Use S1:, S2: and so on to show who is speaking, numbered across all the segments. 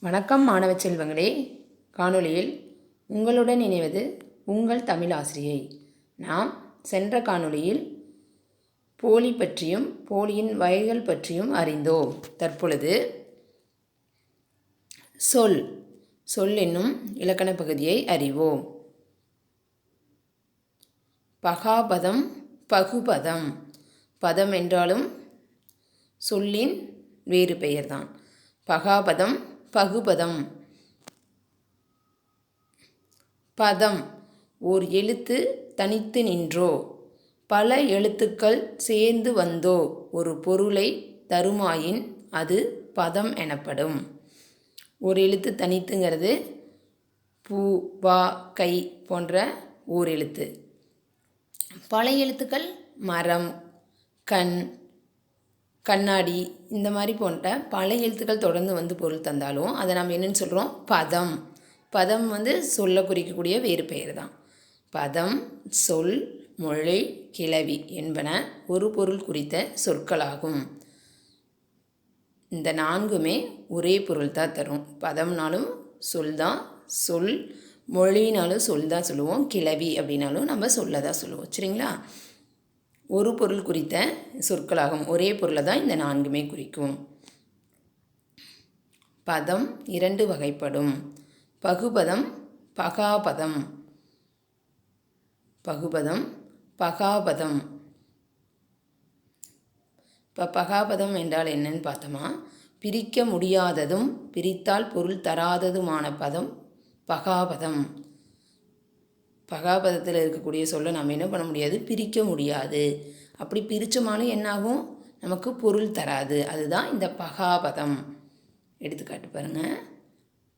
S1: வணக்கம் மாணவ செல்வங்களே. காணொளியில் உங்களுடன் இணைவது உங்கள் தமிழ் ஆசிரியை. நாம் சென்ற காணொளியில் போலி பற்றியும் போலியின் வகைகள் பற்றியும் அறிந்தோம். தற்பொழுது சொல் சொல் என்னும் இலக்கண பகுதியை அறிவோம். பகாபதம் பகுபதம். பதம் என்றாலும் சொல்லின் வேறு பெயர்தான். பகாபதம் பகுபதம். பதம். ஓர் எழுத்து தனித்து நின்றோ. பல எழுத்துக்கள் சேர்ந்து வந்தோ. ஒரு பொருளை தருமாயின் அது பதம் எனப்படும். ஒரு எழுத்து தனித்துங்கிறது பூ பா கை போன்ற ஓர் எழுத்து. பல எழுத்துக்கள் மரம் கண் கண்ணாடி இந்த மாதிரி போன்ற பல எழுத்துக்கள் தொடர்ந்து வந்து பொருள் தந்தாலும் அதை நம்ம என்னென்னு சொல்கிறோம் பதம். பதம் வந்து சொல்ல குறிக்கக்கூடிய வேறு பெயர் தான். பதம் சொல் மொழி கிளவி என்பன ஒரு பொருள் குறித்த சொற்களாகும். இந்த நான்குமே ஒரே பொருள் தான் தரும். பதம்னாலும் சொல் தான் சொல் மொழினாலும் சொல் தான் சொல்லுவோம். கிளவி அப்படின்னாலும் நம்ம சொல்ல தான் சொல்லுவோம். சரிங்களா? ஒரு பொருள் குறித்த சொற்களாகும். ஒரே பொருளை தான் இந்த நான்குமே குறிக்கும். பதம் இரண்டு வகைப்படும். பகுபதம் பகாபதம். பகுபதம் பகாபதம். இப்போ பகாபதம் என்றால் என்னன்னு பார்த்தோமா? பிரிக்க முடியாததும் பிரித்தால் பொருள் தராததுமான பதம் பகாபதம். பகாபதத்தில் இருக்கக்கூடிய சொல்லை நம்ம என்ன பண்ண முடியாது? பிரிக்க முடியாது. அப்படி பிரித்தோமாலும் என்னாகும்? நமக்கு பொருள் தராது. அதுதான் இந்த பகாபதம். எடுத்துக்காட்டு பாருங்கள்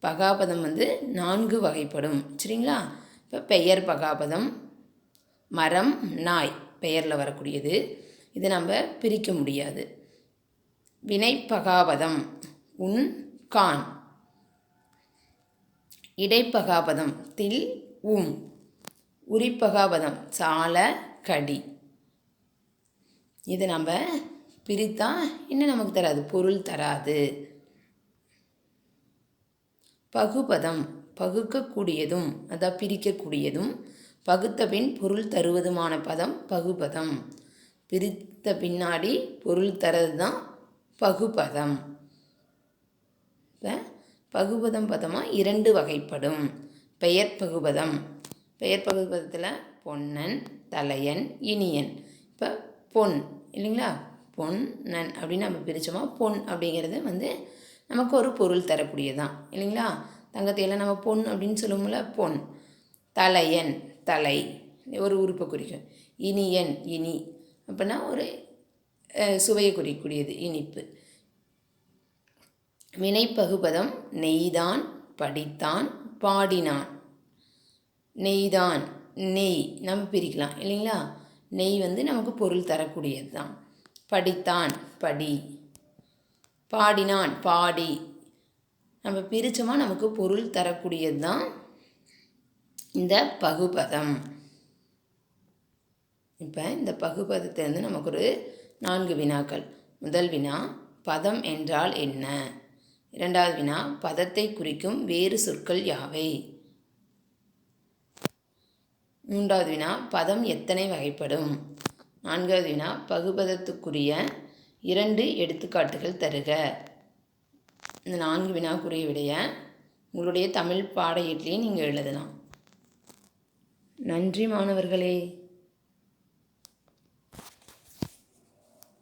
S1: பகாபதம் வந்து நான்கு வகைப்படும். சரிங்களா? இப்போ பெயர் பகாபதம் மரம் நாய் பெயரில் வரக்கூடியது. இதை நம்ம பிரிக்க முடியாது. வினை பகாபதம் உன் கான். இடைப்பகாபதம் தில் உம் உரிப்பகாபதம் சால கடி. இது நம்ம பிரித்தா இன்னும் நமக்கு தராது? பொருள் தராது. பகுபதம் பகுக்கக்கூடியதும் அதான் பிரிக்கக்கூடியதும் பகுத்த பின் பொருள் தருவதுமான பதம் பகுபதம். பிரித்த பின்னாடி பொருள் தரது தான் பகுபதம். இப்போ பகுபதம் பதமாக இரண்டு வகைப்படும். பெயர் பகுபதம் பெயர் பகுப்பதத்தில் பொன்னன் தலையன் இனியன். இப்போ பொன் இல்லைங்களா? பொன்னன் அப்படின்னு நம்ம பிரித்தோமா பொன் அப்படிங்கிறது வந்து நமக்கு ஒரு பொருள் தரக்கூடியதான் இல்லைங்களா? தங்கத்தையெல்லாம் நம்ம பொன் அப்படின்னு சொல்லுவோம்ல பொன். தலையன் தலை ஒரு உறுப்பை குறிக்கும். இனியன் இனி அப்படின்னா ஒரு சுவையை குறிக்கக்கூடியது இனிப்பு. வினைப்பகுபதம் நெய்தான் படித்தான் பாடினான். நெய் தான் நெய் நம்ம பிரிக்கலாம் இல்லைங்களா? நெய் வந்து நமக்கு பொருள் தரக்கூடியது தான் படித்தான் படி. பாடினான் பாடி. நம்ம பிரித்தோமா நமக்கு பொருள் தரக்கூடியது தான் இந்த பகுபதம். இப்போ இந்த பகுபதத்திலேருந்து நமக்கு ஒரு நான்கு வினாக்கள். முதல் வினா பதம் என்றால் என்ன? இரண்டாவது வினா பதத்தை குறிக்கும் வேறு சொற்கள் யாவை? மூன்றாவது வினா பதம் எத்தனை வகைப்படும்? நான்காவது வினா பகுபதத்துக்குரிய இரண்டு எடுத்துக்காட்டுகள் தருக. இந்த நான்கு வினாக்குரிய விடைய உங்களுடைய தமிழ் பாட நீங்கள் எழுதலாம். நன்றி மாணவர்களே.